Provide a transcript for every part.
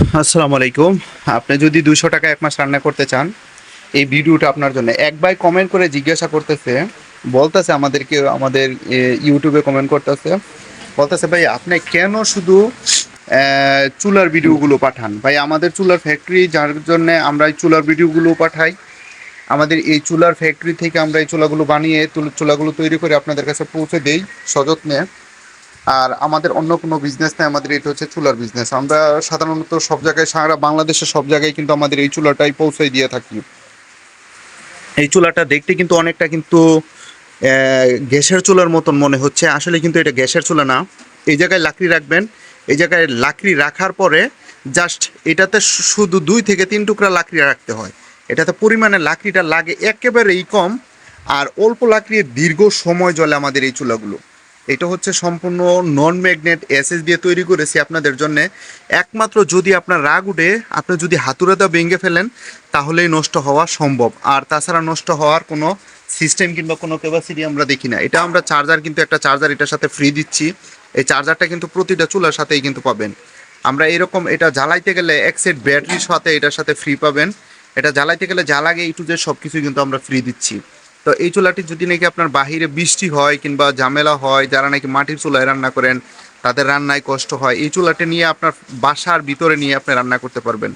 আসসালামু আলাইকুম। আপনি যদি দুশো টাকা এক মাস রান্না করতে চান, এই ভিডিওটা আপনার জন্য। এক ভাই কমেন্ট করে জিজ্ঞাসা করতেছে, বলতেছে আমাদেরকে, আমাদের ইউটিউবে কমেন্ট করতেছে। বলতেছে, ভাই, আপনি কেন শুধু চুলার ভিডিওগুলো পাঠান? ভাই, আমাদের চুলার ফ্যাক্টরি যার জন্যে আমরা এই চুলার ভিডিওগুলো পাঠাই, আমাদের এই চুলার ফ্যাক্টরি থেকে আমরা এই চুলাগুলো বানিয়ে চুলাগুলো তৈরি করে আপনাদের কাছে পৌঁছে দেই সযত্নে। আর আমাদের অন্য কোনো বিজনেস নেই, আমাদের এটা হচ্ছে চুলার বিজনেস আমরা সাধারণত সব জায়গায়, সারা বাংলাদেশের সব জায়গায় কিন্তু আমাদের এই চুলাটাই পৌঁছে দিয়ে থাকি। এই চুলাটা দেখতে কিন্তু অনেকটা কিন্তু গ্যাসের চুলার মতন মনে হচ্ছে। আসলে কিন্তু এটা গ্যাসের চুলা না। এই জায়গায় লাকড়ি রাখবেন। এই জায়গায় লাকড়ি রাখার পরে জাস্ট এটাতে শুধু দুই থেকে তিন টুকরা লাকড়ি রাখতে হয়। এটাতে পরিমাণে লাকড়িটা লাগে একেবারেই কম। আর অল্প লাকড়ি দীর্ঘ সময় জলে আমাদের এই চুলাগুলো। এটা হচ্ছে সম্পূর্ণ নন ম্যাগনেট এসএস দিয়ে তৈরি করেছি আপনাদের জন্য। একমাত্র যদি আপনার রাগ উঠে, আপনি যদি হাতুড়াটা ভেঙে ফেলেন, তাহলেই নষ্ট হওয়া সম্ভব। আর তাছাড়া নষ্ট হওয়ার কোনো সিস্টেম কিংবা কোনো ক্যাপাসিটি আমরা দেখি না। এটা আমরা চার্জার কিন্তু একটা চার্জার এটার সাথে ফ্রি দিচ্ছি। এই চার্জারটা কিন্তু প্রতিটা চুলার সাথেই কিন্তু পাবেন। আমরা এরকম এটা জ্বালাইতে গেলে এক সেট ব্যাটারির সাথে এটার সাথে ফ্রি পাবেন। এটা জ্বালাইতে গেলে যা লাগে এই টু জেড সব কিছুই কিন্তু আমরা ফ্রি দিচ্ছি। তো এই চুলাটি যদি নাকি আপনার বাহিরে বৃষ্টি হয় কিংবা ঝামেলা হয়, যারা নাকি মাটির চুলায় রান্না করেন, তাদের রান্নায় কষ্ট হয়, এই চুলাটি নিয়ে আপনার বাসার ভিতরে নিয়ে আপনি রান্না করতে পারবেন।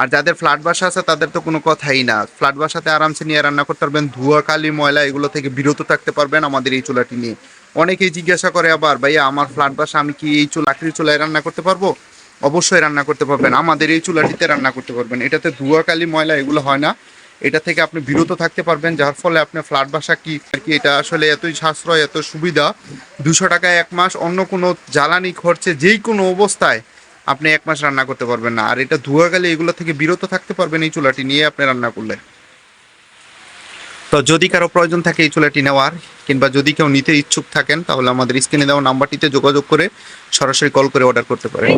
আর যাদের ফ্ল্যাট বাসা আছে, তাদের তো কোনো কথাই না। ফ্ল্যাট বাসাতে আরামসে নিয়ে রান্না করতে পারবেন, ধোয়া, কালি, ময়লা, এগুলো থেকে বিরত থাকতে পারবেন আমাদের এই চুলাটি নিয়ে। অনেকেই জিজ্ঞাসা করে আবার, ভাইয়া, আমার ফ্ল্যাট বাসা আমি কি এই চুলা লাকড়ির চুলায় রান্না করতে পারব? অবশ্যই রান্না করতে পারবেন। আমাদের এই চুলাটিতে রান্না করতে পারবেন। এটাতে ধোয়া, কালি, ময়লা এগুলো হয় না। এটা থেকে আপনি বিরত থাকতে পারবেন, যার ফলে আপনার ফ্ল্যাট বাসা কি আর কি, এটা আসলে এতই সাশ্রয়, এত সুবিধা। দুশো টাকায় এক মাস অন্য কোনো জ্বালানি খরচে যেই কোনো অবস্থায় আপনি এক মাস রান্না করতে পারবেন না। আর এটা ধোয়া গেলে এগুলো থেকে বিরত থাকতে পারবেন এই চুলাটি নিয়ে আপনি রান্না করলে। তো যদি কারও প্রয়োজন থাকে এই চুলাটি নেওয়ার, কিংবা যদি কেউ নিতে ইচ্ছুক থাকেন, তাহলে আমাদের স্ক্রিনে দেওয়া নাম্বারটিতে যোগাযোগ করে সরাসরি কল করে অর্ডার করতে পারেন।